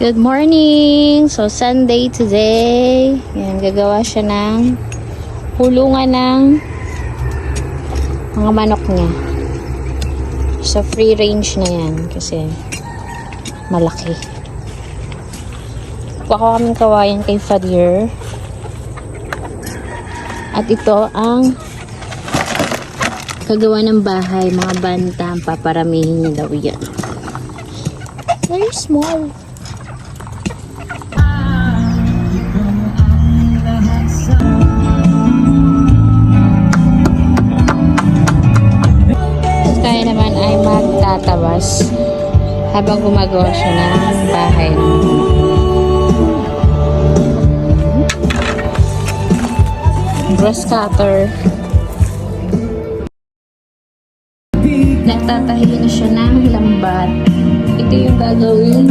Good morning! So, Sunday today. Yan, gagawa siya ng hulungan ng mga manok niya. So, free range na yan kasi malaki. Kuha ko kaming kawayan kay Fadir. At ito ang kagawa ng bahay, mga banta, paparamihin niya daw yan. Very small. Naman ay magtatabas habang gumagawa siya ng bahay. Grass cutter. Nagtatahi na siya ng lambat. Ito yung gagawin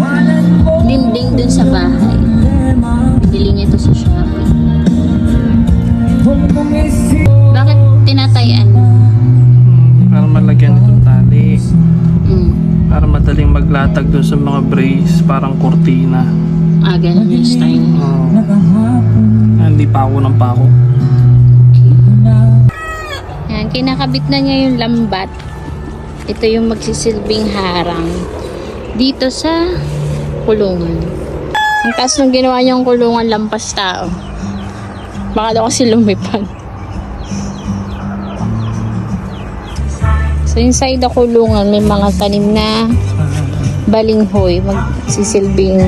Madaling maglatag doon sa mga brace, parang kortina. Ah, ganun yung style. Oh. Hindi pa ako ng pako. Yan, kinakabit na niya yung lambat. Ito yung magsisilbing harang dito sa kulungan. Ang taas nung ginawa niyang kulungan lampas tao. Baka daw kasi lumipad. So inside the kulungan may mga tanim na balinghoy magsisilbing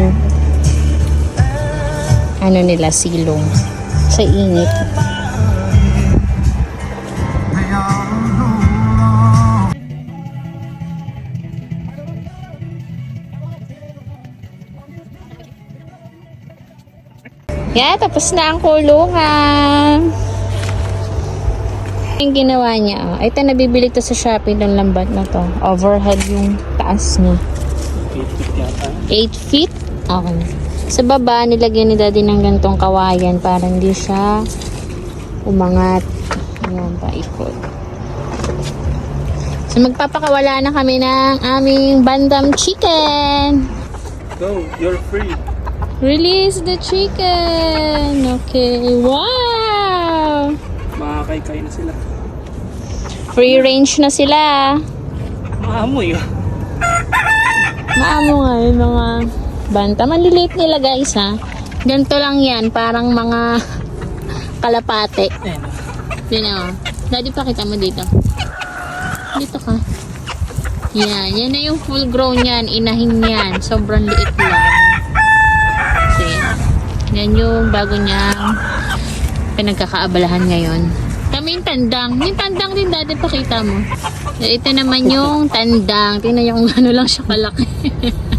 ano nila silong sa init. Yeah, tapos na ang kulungan. Yung ginawa niya, oh. ito nabibili to sa Shopee ng lambat na to. Overhead yung taas niya. 8 feet? Okay. Sa baba, nilagyan ni daddy ng gantong kawayan para hindi siya umangat. Ayan, paikot. So, magpapakawala na kami ng aming bandam chicken. Go, you're free. Release the chicken. Okay. Wow! Makakaykay na sila. Free range na sila. Maamoy ah. Maamo nga yung mga banta. Maliliit nila guys ha. Ganito lang yan. Parang mga kalapate. Yun o. Daddy, pakita mo dito. Dito ka. Yan. Yan na yung full grown yan. Inahin yan. Sobrang liit lang. See? Yan yung bago niyang pinagkakaabalahan ngayon. Yung tandang. Yung tandang din dati pakita mo. Ito naman yung tandang. Tingnan niyo kung ano lang siya kalaki.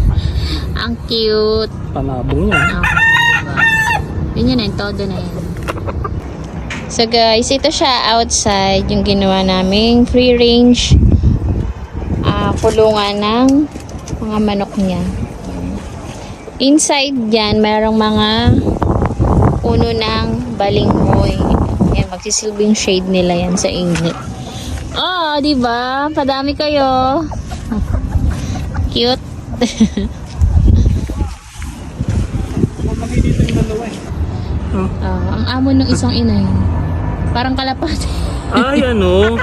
Ang cute. Panabong yan. Okay. Yun yun na, todo na yan. So guys, ito siya outside yung ginawa naming free range ah, kulungan ng mga manok niya. Inside yan, mayroong mga puno ng balinghoy. Magsisilbing shade nila yan sa init. Oh, di ba? Padami kayo. Cute. Ah, ang amo ng isang ina yun. Parang kalapate. Ay, ano?